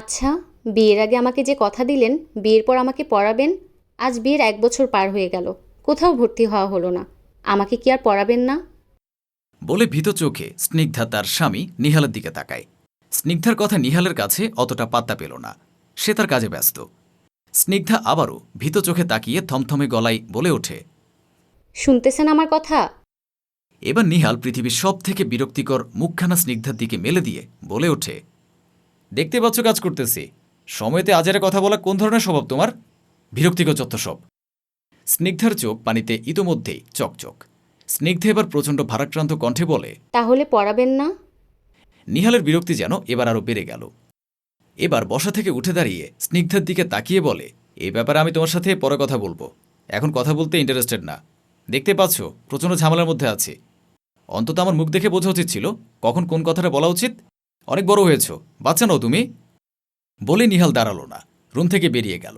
আচ্ছা বিয়ের আগে আমাকে যে কথা দিলেন বিয়ের পর আমাকে পড়াবেন আজ বিয়ের এক বছর পার হয়ে গেল কোথাও ভর্তি হওয়া হলো না আমাকে কি আর পড়াবেন না? বলে ভীত চোখে স্নিগ্ধা তার স্বামী নিহালের দিকে তাকায়। স্নিগ্ধার কথা নিহালের কাছে অতটা পাত্তা পেল না সে তার কাজে ব্যস্ত। স্নিগ্ধা আবারও ভীত চোখে তাকিয়ে থমথমে গলায় বলে ওঠে শুনতেছেন আমার কথা? এবার নিহাল পৃথিবীর সব থেকে বিরক্তিকর মুখখানা স্নিগ্ধার দিকে মেলে দিয়ে বলে ওঠে দেখতে পাচ্ছ কাজ করতেছি। সময়তে আজারে কথা বলা কোন ধরনের স্বভাব তোমার? বিরক্তিকর যত সব। স্নিগ্ধার চোখ পানিতে ইতোমধ্যেই চকচক। স্নিগ্ধে এবার প্রচণ্ড ভারাক্রান্ত কণ্ঠে বলে তাহলে পড়াবেন না? নিহালের বিরক্তি যেন এবার আরও বেড়ে গেল। এবার বসা থেকে উঠে দাঁড়িয়ে স্নিগ্ধার দিকে তাকিয়ে বলে এ ব্যাপারে আমি তোমার সাথে পরে কথা বলব। এখন কথা বলতে ইন্টারেস্টেড না। দেখতে পাচ্ছ প্রচণ্ড ঝামেলার মধ্যে আছে। অন্তত আমার মুখ দেখে বোঝা উচিত ছিল কখন কোন কথাটা বলা উচিত অনেক বড় হয়েছ। বাচ্চা নাও তুমি। বলে নিহাল দাঁড়াল না। রুম থেকে বেরিয়ে গেল।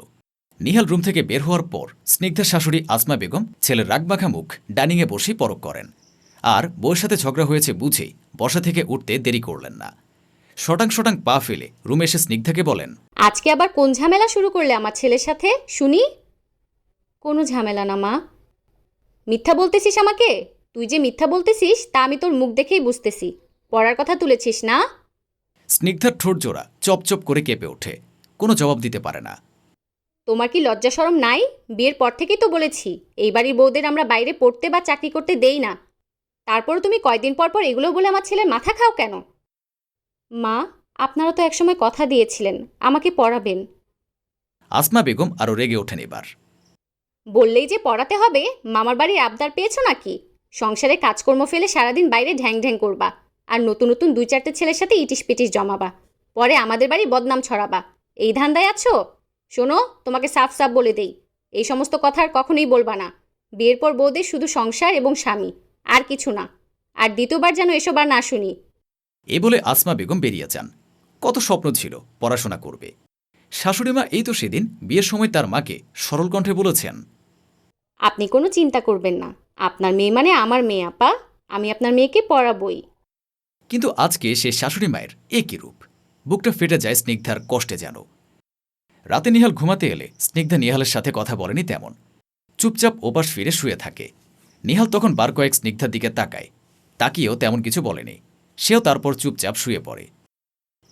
নিহাল রুম থেকে বের হওয়ার পর স্নিগ্ধার শাশুড়ি আসমা বেগম ছেলের রাগমাখা মুখ ডাইনিংয়ে বসেই পরক করেন। আর বউয়ের সাথে ঝগড়া হয়েছে বুঝে বসা থেকে উঠতে দেরি করলেন না। শটাং শটাং পা ফেলে রুমে এসে স্নিগ্ধাকে বলেন, আজকে আবার কোন ঝামেলা শুরু করলে আমার ছেলের সাথে? শুনি? কোনো ঝামেলা না, মা। মিথ্যা বলতেছিস আমাকে? তুই যে মিথ্যা বলতেছিস, তা আমি তোর মুখ দেখেই বুঝতেছি। পড়ার কথা তুলেছিস না? স্নিগ্ধার ঠোঁট জোড়া চপচপ করে কেঁপে ওঠে। কোনো জবাব দিতে পারে না। তোমার কি লজ্জা সরম নাই? বিয়ের পর থেকেই তো বলেছি এই বাড়ির বউদের আমরা বাইরে পড়তে বা চাকরি করতে দেই না। তারপর তুমি কয়দিন পর পর এগুলো বলে আমার ছেলের মাথা খাও কেন? মা আপনারা তো একসময় কথা দিয়েছিলেন আমাকে পড়াবেন। আসমা বেগম আরও রেগে ওঠেন এবার। বললেই যে পড়াতে হবে মামার বাড়ির আবদার পেয়েছ নাকি? সংসারে কাজকর্ম ফেলে সারাদিন বাইরে ঢ্যাং ঢ্যাং করবা। আর নতুন নতুন দুই চারটে ছেলের সাথে ইটিস পিটিস জমাবা। পরে আমাদের বাড়ি বদনাম ছড়াবা। এই ধান্দায় আছো? শোনো তোমাকে সাফ সাফ বলে দেই। এই সমস্ত কথা আর কখনোই বলবা না। বিয়ের পর বউদের শুধু সংসার এবং স্বামী আর কিছু না। আর দ্বিতীয়বার যেন এসব আর না শুনি। এ বলে আসমা বেগম বেরিয়ে যান। কত স্বপ্ন ছিল পড়াশোনা করবে। শাশুড়িমা এই তো সেদিন বিয়ের সময় তার মাকে সরল কণ্ঠে বলেছেন আপনি কোনো চিন্তা করবেন না। আপনার মেয়ে মানে আমার মেয়ে আপা। আমি আপনার মেয়েকে পড়াবই। কিন্তু আজকে সে শাশুড়ি মায়ের একই রূপ। বুকটা ফেটে যায় স্নিগ্ধার কষ্টে যেন। রাতে নিহাল ঘুমাতে এলে স্নিগ্ধা নিহালের সাথে কথা বলেনি তেমন। চুপচাপ ওপাশ ফিরে শুয়ে থাকে। নিহাল তখন বার কয়েক স্নিগ্ধার দিকে তাকায়। তাকিয়েও তেমন কিছু বলেনি। সেও তারপর চুপচাপ শুয়ে পড়ে।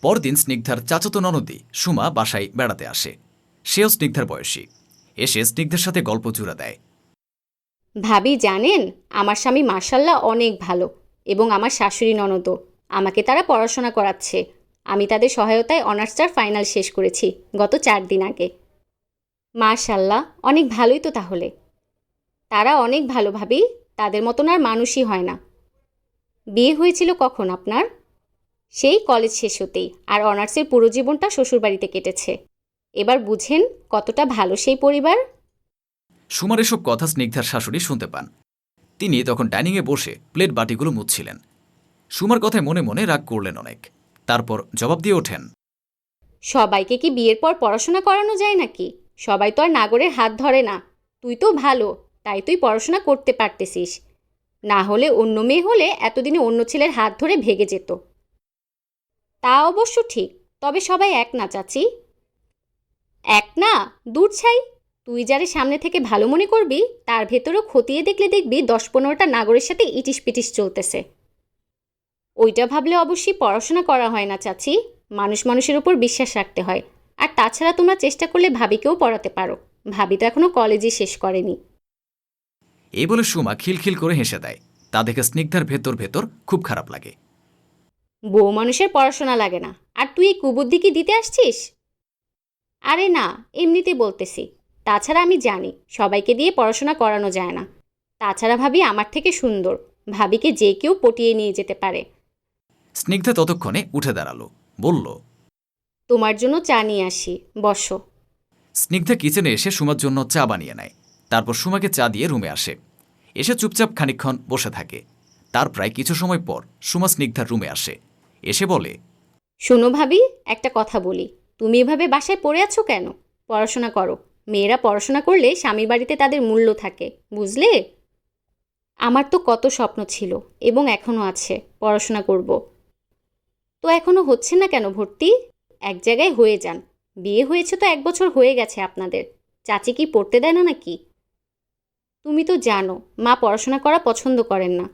পরদিন স্নিগ্ধার চাচত ননদী সুমা বাসায় বেড়াতে আসে। সেও স্নিগ্ধার বয়সী। এসে স্নিগ্ধার সাথে গল্প জুড়া দেয়। ভাবি, জানেন, আমার স্বামী মার্শাল্লাহ অনেক ভালো এবং আমার শাশুড়ি ননদও। আমাকে তারা পড়াশোনা করাচ্ছে। আমি তাদের সহায়তায় অনার্সটার ফাইনাল শেষ করেছি গত চার দিন আগে। মার্শাল্লাহ অনেক ভালোই তো তাহলে। তারা অনেক ভালোভাবেই তাদের মতন আর মানুষই হয় না। বিয়ে হয়েছিল কখন আপনার? সেই কলেজ শেষ হতেই, আর অনার্সের পুরো জীবনটা শ্বশুরবাড়িতে কেটেছে। এবার বুঝেন কতটা ভালো সেই পরিবার। সুমার এসব কথা স্নিগ্ধার শাশুড়ি শুনতে পান। তিনি তখন ডাইনিংয়ে বসে প্লেট বাটিগুলো মুছছিলেন। সুমার কথায় মনে মনে রাগ করলেন অনেক। তারপর জবাব দিয়ে ওঠেন, সবাইকে কি বিয়ের পর পড়াশোনা করানো যায় নাকি? সবাই তো আর নাগরের হাত ধরে না। তুই তো ভালো, তাই তুই পড়াশোনা করতে পারতেছিস। না হলে অন্য মেয়ে হলে এতদিনে অন্য ছেলের হাত ধরে ভেগে যেত। তা অবশ্য ঠিক, তবে সবাই এক না, চাচি। এক না? দূর ছাই। তুই যারে সামনে থেকে ভালো মনে করবি, তার ভেতরেও খতিয়ে দেখলে দেখবি দশ পনেরোটা নাগরের সাথে ইটিস পিটিস চলতেছে। ওইটা ভাবলে অবশ্যই পড়াশোনা করা হয় না চাচি। মানুষ মানুষের উপর বিশ্বাস রাখতে হয়। আর তাছাড়া তোমরা চেষ্টা করলে ভাবিকেও পড়াতে পারো। ভাবি তো এখনও কলেজই শেষ করেনি। এই বলে সুমা খিলখিল করে হেসে দেয়। তা দেখে স্নিগ্ধার ভেতর ভেতর খুব খারাপ লাগে। বউ মানুষের পড়াশোনা লাগে না। আর তুই এই কুবুদ্ধি কি দিতে আসছিস? আরে না এমনিতে বলতেছি। তাছাড়া আমি জানি সবাইকে দিয়ে পড়াশোনা করানো যায় না। তাছাড়া ভাবি আমার থেকে সুন্দর। ভাবিকে যে কেউ পটিয়ে নিয়ে যেতে পারে। স্নিগ্ধা ততক্ষণে উঠে দাঁড়াল বলল তোমার জন্য চা নিয়ে আসি বসো। স্নিগ্ধা কিচেনে এসে সুমার জন্য চা বানিয়ে নেয়। তারপর সুমাকে চা দিয়ে রুমে আসে। এসে চুপচাপ খানিকক্ষণ বসে থাকে। তার প্রায় কিছু সময় পর সুমা স্নিগ্ধার রুমে আসে। এসে বলে শোনো ভাবি একটা কথা বলি। তুমি এভাবে বাসায় পড়ে আছো কেন? পড়াশোনা করো। মেয়েরা পড়াশোনা করলে স্বামী বাড়িতে তাদের মূল্য থাকে বুঝলে? আমার তো কত স্বপ্ন ছিল এবং এখনও আছে পড়াশোনা করব। তো এখনও হচ্ছে না কেন ভর্তি? এক জায়গায় হয়ে যান। বিয়ে হয়েছে তো এক বছর হয়ে গেছে আপনাদের। চাচি কি পড়তে দেয় না নাকি? তুমি তো জানো, মা পড়াশোনা করা পছন্দ করেন না।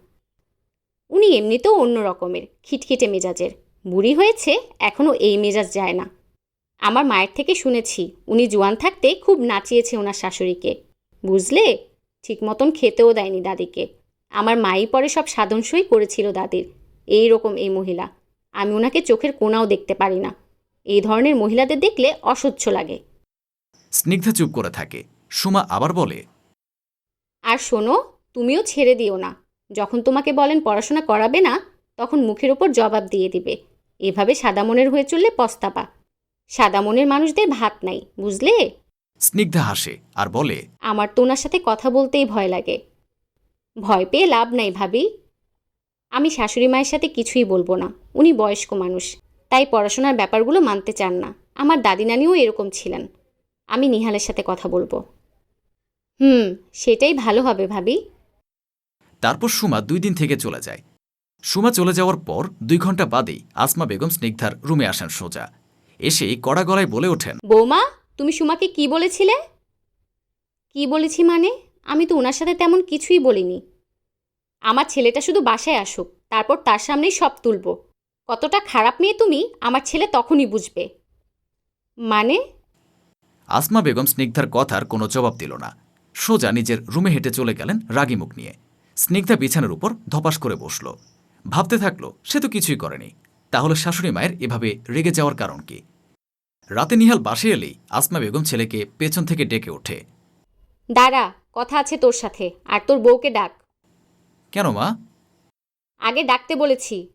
উনি এমনিতেও অন্য রকমের, খিটখিটে মেজাজের। বুড়ি হয়েছে এখনও এই মেজাজ যায় না। আমার মায়ের থেকে শুনেছি, উনি জোয়ান থাকতে খুব নাচিয়েছে ওনার শাশুড়িকে। বুঝলে? ঠিক মতন খেতেও দেয়নি দাদিকে। আমার মাই পরে সব সাধনসই করেছিল দাদির। এই রকম এই মহিলা। আমি ওনাকে চোখের কোনাও দেখতে পারি না। এই ধরনের মহিলাদের দেখলে অসহ্য লাগে। স্নিগ্ধা চুপ করে থাকে। সুমা আবার বলে আর শোনো তুমিও ছেড়ে দিও না। যখন তোমাকে বলেন পড়াশোনা করাবে না তখন মুখের ওপর জবাব দিয়ে দিবে। এভাবে সাদা মনের হয়ে চললে পস্তাবা। সাদা মনের মানুষদের ভাত নাই বুঝলে? স্নিগ্ধা হাসে আর বলে আমার তো ওনার সাথে কথা বলতেই ভয় লাগে। ভয় পেয়ে লাভ নাই ভাবি। আমি শাশুড়ি মায়ের সাথে কিছুই বলব না। উনি বয়স্ক মানুষ তাই পড়াশোনার ব্যাপারগুলো মানতে চান না। আমার দাদি নানিও এরকম ছিলেন। আমি নিহালের সাথে কথা বলব। হুম সেটাই ভালো হবে ভাবি। তারপর সুমা দুই দিন থেকে চলে যায়। সুমা চলে যাওয়ার পর দুই ঘণ্টা বাদেই আসমা বেগম স্নিগ্ধার রুমে আসেন সোজা। এসেই কড়া গলায় বলে ওঠেন বৌমা তুমি সুমাকে কি বলেছিলে? কি বলেছি মানে? আমি তো ওনার সাথে তেমন কিছুই বলিনি। আমার ছেলেটা শুধু বাসায় আসুক তারপর তার সামনেই সব তুলব। কতটা খারাপ মেয়ে তুমি আমার ছেলে তখনই বুঝবে। মানে? আসমা বেগম স্নিগ্ধার কথার কোনো জবাব দিল না। সোজা নিজের রুমে হেঁটে চলে গেলেন রাগী মুখ নিয়ে। স্নিগ্ধা বিছানার উপর ধপাস করে বসল। ভাবতে থাকল সে তো কিছুই করেনি। তাহলে শাশুড়ি মায়ের এভাবে রেগে যাওয়ার কারণ কি? রাতে নিহাল বাসে এলেই আসমা বেগম ছেলেকে পেছন থেকে ডেকে ওঠে। দাঁড়া কথা আছে তোর সাথে আর তোর বউকে ডাক। কেন মা? আগে ডাকতে বলেছি।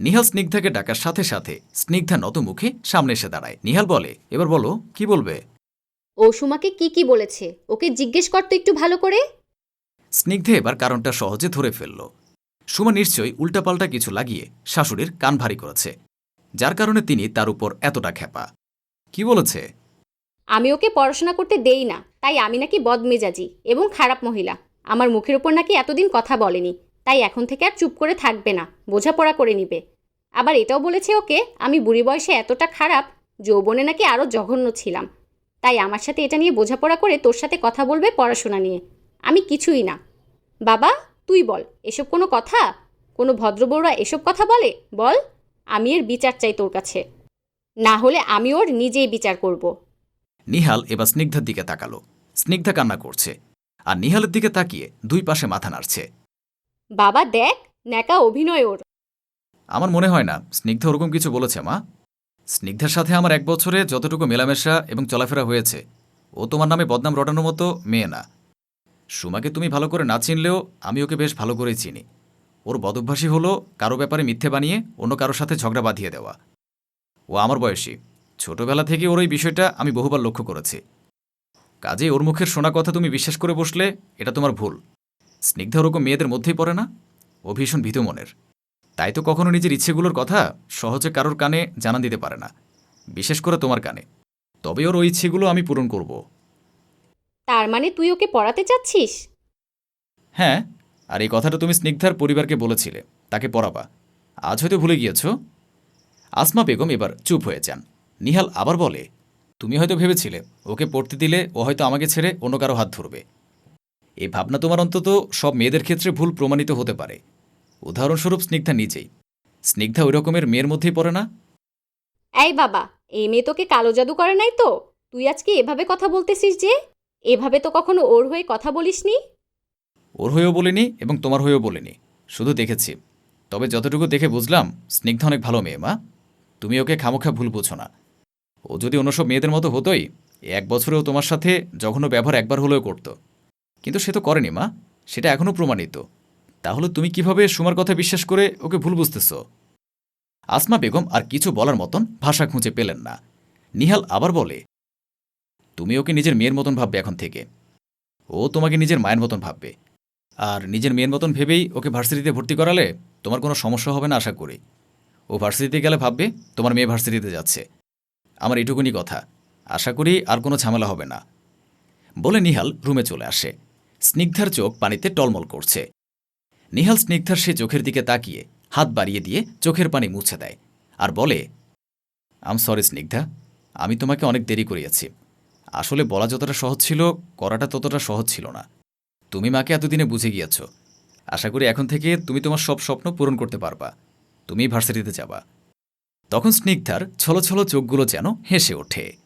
নিহাল স্নিগ্ধাকে ডাকার সাথে সাথে স্নিগ্ধা নত মুখে সামনে এসে দাঁড়ায়। নিহাল বলে এবার বলো কি বলবে? ও সুমাকে কি কি বলেছে? ওকে জিজ্ঞেস করতো একটু ভালো করে। স্নিগ্ধে এবার কারণটা সহজে ধরে ফেলল। সুমা নিশ্চয়ই উল্টাপাল্টা কিছু লাগিয়ে শাশুড়ির কান ভারী করেছে যার কারণে তিনি তার উপর এতটা খেপা কি বলেছে? আমি ওকে পড়াশোনা করতে দেই না তাই আমি নাকি বদমেজাজি এবং খারাপ মহিলা। আমার মুখের ওপর নাকি এতদিন কথা বলেনি, তাই এখন থেকে আর চুপ করে থাকবে না, বোঝাপড়া করে নিবে। আবার এটাও বলেছে ওকে, আমি বুড়ি বয়সে এতটা খারাপ, যৌবনে নাকি আরও জঘন্য ছিলাম। তাই আমার সাথে এটা নিয়ে বোঝাপড়া করে তোর সাথে কথা বলবে পড়াশোনা নিয়ে। আমি কিছুই না। বাবা, তুই বল, এসব কোনো কথা? কোনো ভদ্রবউরা এসব কথা বলে? বল, আমি এর বিচার চাই তোর কাছে। না হলে আমি ওর নিজেই বিচার করব। নিহাল এবার স্নিগ্ধার দিকে তাকালো। স্নিগ্ধা কান্না করছে। আর নিহালের দিকে তাকিয়ে দুই পাশে মাথা নাড়ছে। বাবা দেখ ন্যাকা অভিনয় ওর। আমার মনে হয় না স্নিগ্ধা ওরকম কিছু বলেছে মা। স্নিগ্ধার সাথে আমার এক বছরে যতটুকু মেলামেশা এবং চলাফেরা হয়েছে ও তোমার নামে বদনাম রটানোর মতো মেয়ে না। সুমাকে তুমি ভালো করে না চিনলেও আমি ওকে বেশ ভালো করেই চিনি। ওর বদভ্যাসী হলো কারও ব্যাপারে মিথ্যে বানিয়ে অন্য কারোর সাথে ঝগড়া বাঁধিয়ে দেওয়া। ও আমার বয়সী। ছোটবেলা থেকে ওর এই বিষয়টা আমি বহুবার লক্ষ্য করেছি। কাজে ওর মুখের শোনা কথা তুমি বিশ্বাস করে বসলে এটা তোমার ভুল। স্নিগ্ধা ওরকম মেয়েদের মধ্যেই পড়ে না? ও ভীষণ ভীত মনের। তাই তো কখনো নিজের ইচ্ছেগুলোর কথা সহজে কারোর কানে জানান দিতে পারে না বিশেষ করে তোমার কানে। তবে ওর ওই ইচ্ছেগুলো আমি পূরণ করব। তার মানে তুই ওকে পড়াতে চাচ্ছিস? হ্যাঁ আর এই কথাটা তুমি স্নিগ্ধার পরিবারকে বলেছিলে তাকে পড়াবা। আজ হয়তো ভুলে গিয়েছ? আসমা বেগম এবার চুপ হয়ে যান। নিহাল আবার বলে তুমি হয়তো ভেবেছিলে ওকে পড়তে দিলে ও হয়তো আমাকে ছেড়ে অন্য কারও হাত ধরবে। এই ভাবনা তোমার অন্তত সব মেয়েদের ক্ষেত্রে ভুল প্রমাণিত হতে পারে। উদাহরণস্বরূপ স্নিগ্ধা নিজেই। স্নিগ্ধা ওই রকমের মেয়ের মধ্যেই পড়ে না? এই বাবা এই মেয়ে তোকে কালো জাদু করে নাই তো? তুই আজকে এভাবে কথা বলতেছিস যে? এভাবে তো কখনো ওর হয়ে কথা বলিসনি? ওর হয়েও বলিনি এবং তোমার হয়েও বলিনি। শুধু দেখেছি। তবে যতটুকু দেখে বুঝলাম স্নিগ্ধা অনেক ভালো মেয়ে মা। তুমি ওকে খামোখা ভুল বুঝো না। ও যদি অন্য সব মেয়েদের মতো হতোই, এক বছরেও তোমার সাথে জঘন্য ব্যবহার একবার হলেও করত। কিন্তু সে তো করেনি মা, সেটা এখনও প্রমাণিত। তাহলে তুমি কীভাবে সুমার কথা বিশ্বাস করে ওকে ভুল বুঝতেছ? আসমা বেগম আর কিছু বলার মতন ভাষা খুঁজে পেলেন না। নিহাল আবার বলে, তুমি ওকে নিজের মেয়ের মতন ভাববে এখন থেকে। ও তোমাকে নিজের মায়ের মতন ভাববে। আর নিজের মেয়ের মতন ভেবেই ওকে ভার্সিটিতে ভর্তি করালে তোমার কোনো সমস্যা হবে না আশা করি। ও ভার্সিটিতে গেলে ভাববে তোমার মেয়ে ভার্সিটিতে যাচ্ছে। আমার এটুকুনি কথা। আশা করি আর কোনো ঝামেলা হবে না। বলে নিহাল রুমে চলে আসে। স্নিগ্ধার চোখ পানিতে টলমল করছে। নিহাল স্নিগ্ধার সে চোখের দিকে তাকিয়ে হাত বাড়িয়ে দিয়ে চোখের পানি মুছে দেয় আর বলে আম সরি স্নিগ্ধা। আমি তোমাকে অনেক দেরি করিয়েছি। আসলে বলা যতটা সহজ ছিল, করাটা ততটা সহজ ছিল না। তুমি মাকে এতদিনে বুঝে গিয়েছ। আশা করি এখন থেকে তুমি তোমার সব স্বপ্ন পূরণ করতে পারবা। তুমি ভার্সিটিতে যাবা। তখন স্নিগ্ধার ছলো ছলো চোখগুলো যেন হেসে ওঠে।